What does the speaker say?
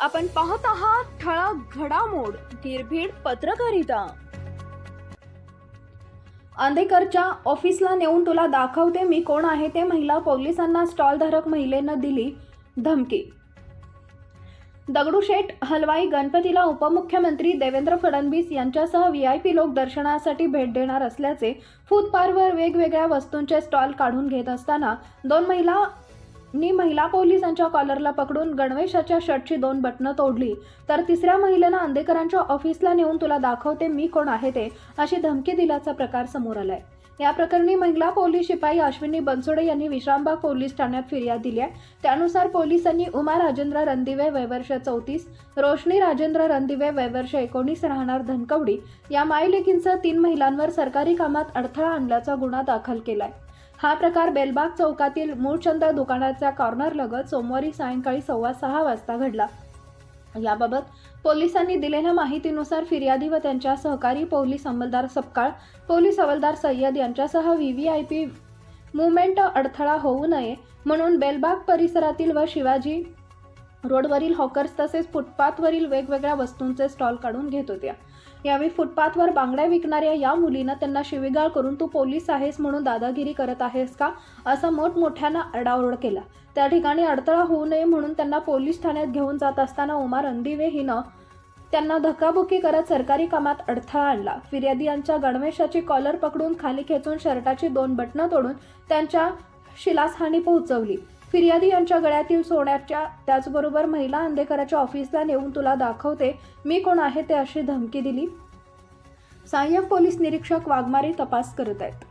आपण पाहत आहात ठळक घडामोड निर्भीड पत्रकारिता. अंधेकरच्या ऑफिसला नेऊन तुला दाखवते मी कोण आहे ते महिला पोलिसांना स्टॉलधारक महिलेनं दिली धमकी. दगडूशेठ हलवाई गणपतीला उपमुख्यमंत्री देवेंद्र फडणवीस यांच्यासह व्ही आय पी लोक दर्शनासाठी भेट देणार असल्याचे फूटपारवर वेगवेगळ्या वस्तूंचे स्टॉल काढून घेत असताना दोन महिला नी महिला पोलिसांच्या कॉलरला पकडून गणवेशाच्या शर्टची दोन बटणं तोडली. तर तिसऱ्या महिलेनं अंधेकरांच्या ऑफिसला नेऊन तुला दाखवते मी कोण आहे ते अशी धमकी दिल्याचा प्रकार समोर आलाय. या प्रकरणी महिला पोलीस शिपाई अश्विनी बनसोडे यांनी विश्रामबाग पोलीस ठाण्यात फिर्याद दिली आहे. त्यानुसार पोलिसांनी उमा राजेंद्र रणदिवे वयवर्ष चौतीस रोशनी राजेंद्र रणदिवे वयवर्ष एकोणीस राहणार धनकवडी या मायलेकींसह तीन महिलांवर सरकारी कामात अडथळा आणल्याचा गुन्हा दाखल केलाय. हा प्रकार बेलबाग चौकातील मूळचंद दुकानाच्या कॉर्नर लगत सोमवारी सायंकाळी सव्वा सहा वाजता घडला. याबाबत पोलिसांनी दिलेल्या माहितीनुसार फिर्यादी व त्यांच्या सहकारी पोलीस अंमलदार सपकाळ पोलीस हवालदार सय्यद यांच्यासह V V I P movement अडथळा होऊ नये म्हणून बेलबाग परिसरातील व शिवाजी रोडवरील हॉकर्स तसेच फुटपाथवरील वेगवेगळ्या वस्तूंचे स्टॉल काढून घेत होत्या. यावेळी फुटपाथवर बांगड्या विकणाऱ्या या मुलीनं त्यांना शिवीगाळ करून तू पोलीस आहेस म्हणून दादागिरी करत आहेस का? असा मोठमोठ्यानं आरडाओरड केला. त्या ठिकाणी अडथळा होऊ नये म्हणून त्यांना पोलीस ठाण्यात घेऊन जात असताना उमा रणदिवे हिनं त्यांना धक्काबुक्की करत सरकारी कामात अडथळा आणला. फिर्यादी यांच्या गणवेशाची कॉलर पकडून खाली खेचून शर्टाची दोन बटणं तोडून त्यांच्या शिलासहानी पोहोचवली. फिर्यादी यांच्या गळ्यातील सोन्याच्या त्याचबरोबर महिला अंधेकराच्या ऑफिसला नेऊन तुला दाखवते मी कोण आहे ते अशी धमकी दिली? सहाय्यक पोलीस निरीक्षक वाघमारे तपास करत आहेत.